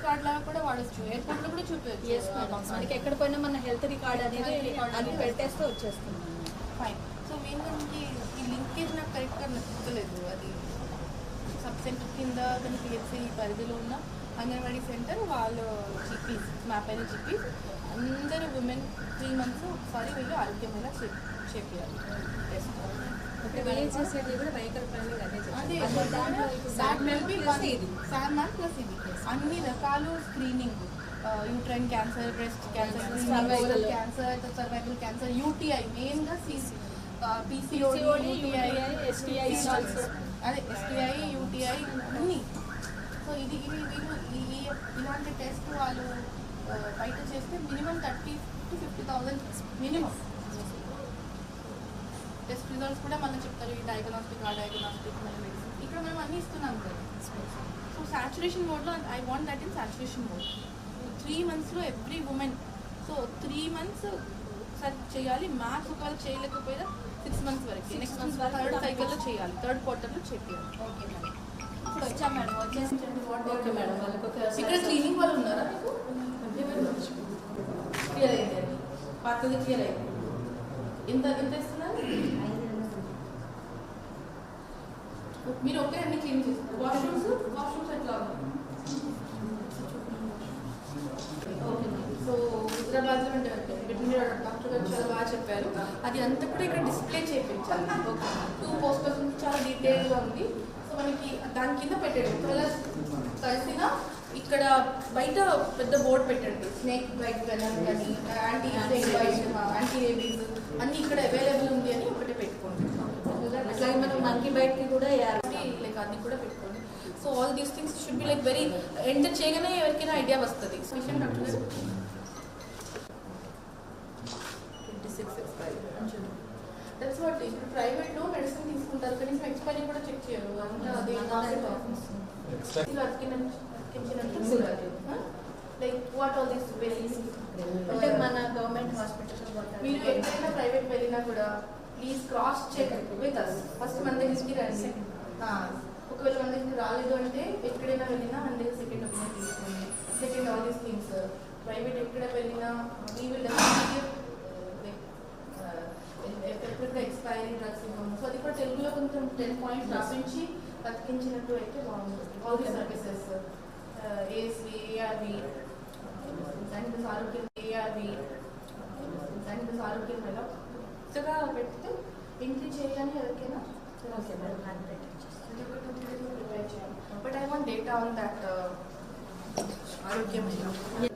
Card లాగా కూడా వాడచ్చు ఎయిర్పోర్ట్లో కూడా మేడం మనకి ఎక్కడ పోయినా మన హెల్త్ రికార్డ్ అనేది అది పెట్టేస్తే వచ్చేస్తుంది. ఫైన్ సో ఏంటంటే ఈ లింకేజ్ నాకు కరెక్ట్గా నచ్చలేదు అది సబ్ సెంటర్ కింద కానీ పిహెచ్సి పరిధిలో ఉన్న అంగన్వాడీ సెంటర్ వాళ్ళు జీపీస్ మ్యాప్ అయిన జీపీస్ అందరూ ఉమెన్ త్రీ మంత్స్ ఒకసారి వెళ్ళి ఆరోగ్యం ఎలా చేయాలి ఇప్పుడు చేసేది కూడా అదే చేస్తారు. మ్యాన్ అన్ని రకాలు screening. Uterine cancer breast cancer. Cancer cervical cancer UTI మెయిన్గా సీసీ పీసీఓడి యూటీఐ also. అదే ఎస్టీఐ యూటీఐ అన్ని. సో ఇది వీళ్ళు ఇలాంటి టెస్ట్ వాళ్ళు బయట చేస్తే minimum thirty to fifty thousand minimum. Results కూడా మనం చెప్తారు ఈ డయాగ్నోస్టిక్ ఆ డయాగ్నోస్టిక్ మన మెడిసిన్ ఇక్కడ మనం అన్ని ఇస్తున్నాం కదా. సో సాచురేషన్ మోడ్లో I want that in saturation mode three మంత్స్లో every women so three months ఒకసారి చేయాలి మ్యాథ్స్ ఒకవేళ చేయలేకపోయినా సిక్స్ మంత్స్ వరకు. నెక్స్ట్ మంత్ వరకు థర్డ్ సైకిల్లో చేయాలి. థర్డ్ క్వార్టర్లో చేయాలి ఓకే మేడం. ఇప్పుడు వచ్చాం మేడం వచ్చేసి ఓకే మేడం వాళ్ళకి ఒక ఇక్కడ క్లీనింగ్ వాళ్ళు ఉన్నారా క్లియర్ అయింది అది పాతది క్లియర్ అయింది ఎంత ఎంత ఇస్తున్నారు? మీరు ఒకే అన్ని క్లీన్ చేస్తారు. వాష్రూమ్స్? వాష్రూమ్స్ ఎట్లా? ఓకే సో హైదరాబాద్లో ఉండే వెటనరీ డాక్టర్ గారు చాలా బాగా చెప్పారు. అది అంతా కూడా ఇక్కడ డిస్ప్లే చేయించాలి. ఓకే. టూ పోస్టర్స్ చాలా డీటెయిల్గా ఉంది. సో మనకి దాని కింద పెట్టండి ఒకవేళ కలిసిన ఇక్కడ బయట పెద్ద బోర్డు పెట్టండి. స్నేక్ బైట్ వెళ్ళాలి కానీ anti snake bite anti rabies అన్ని ఇక్కడ అవైలబుల్ ఉంది అని ఒకటే పెట్టుకోండి అట్లాగే మనం మంకీ బయటకి కూడా యాడ్ అది కూడా పెట్టుకోండి. So all these things should be like very enter చేయగానే ఎవరికైనా ఐడియా వస్తుంది. సో విషయం డాక్టర్ గారు? దట్స్ వాట్ ఇప్పుడు ప్రైవేట్లో మెడిసిన్ తీసుకుంటారు. కనీసం ఎక్స్పైరీ కూడా చెక్ చేయరు. అంతా అదే like what all these varies అంటే మన గవర్నమెంట్ హాస్పిటల్ మీరు ఎక్కడైనా ప్రైవేట్ వెళ్ళినా కూడా please cross check with us first మన దగ్గరికి రండి. ఆ, ఒకవేళ మన దగ్గర రాలేదు అంటే ఎక్కడైనా వెళ్ళినా మన దగ్గర సెకండ్ ఒపీనియన్ తీసుకోండి. Second all these things private ఎక్కడ వెళ్ళినా వీ విల్ ఎఫెక్టివ్గా ఎక్స్పైరీ డ్రగ్స్ ఇవ్వము. సో అది కూడా తెలుగులో కొంచెం టెన్ పాయింట్స్ రాపించి బతికించినట్టు అయితే బాగుంటుంది. All the services ASV ARV దానికి ఆరోగ్యం ఏఆర్వి దానికి ఆరోగ్యం ఎలా? కొత్తగా పెడితే ఎంట్రీ చేయగానే ఎవరికైనా But I want data on that uh, Arogya Mahila.